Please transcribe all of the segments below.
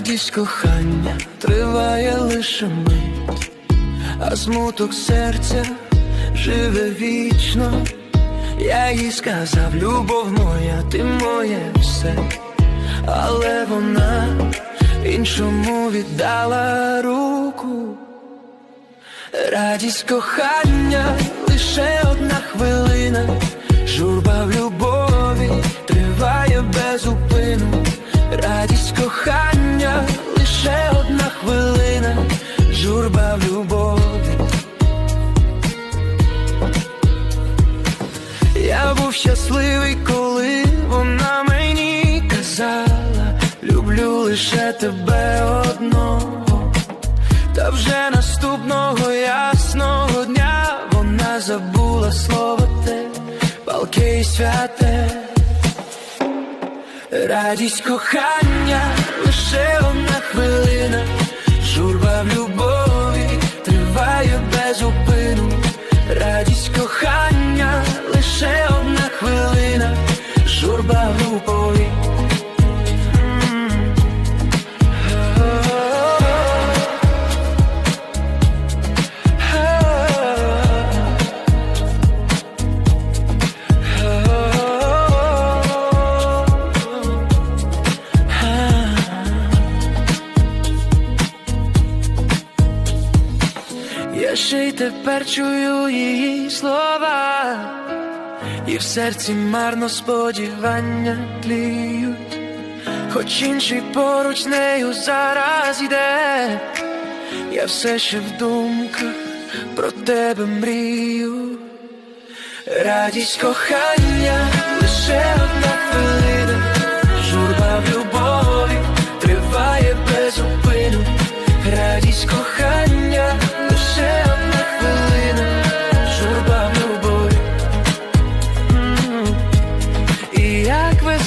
Радість кохання триває лише мить, а смуток серця живе вічно. Я їй сказав, любов моя, ти моє все, але вона іншому віддала руку. Радість кохання лише одна хвилина, був щасливий, коли вона мені казала, люблю лише тебе одного. Та вже наступного ясного дня вона забула слово те, палке і святе. Радість кохання лише одна хвилина, журба в любові триває журба в любові. М. Я ще й тепер чую її слова, і в серці марно сподівання тліють, хоч інший поруч нею зараз йде, я все ще в думках про тебе мрію. Радість кохання лише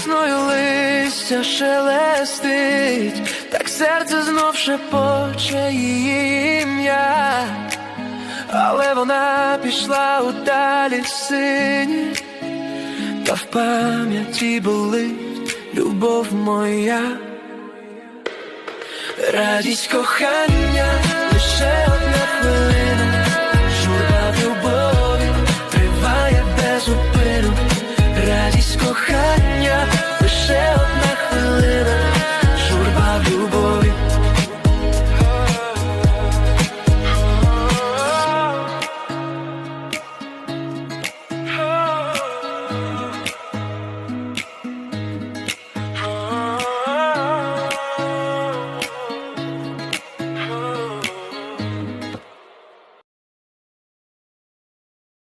весною листя шелестить, так серце знов шепоче її ім'я. Але вона пішла у далі сині, та в пам'яті болить любов моя. Радість кохання лише одна хвилина, the shelf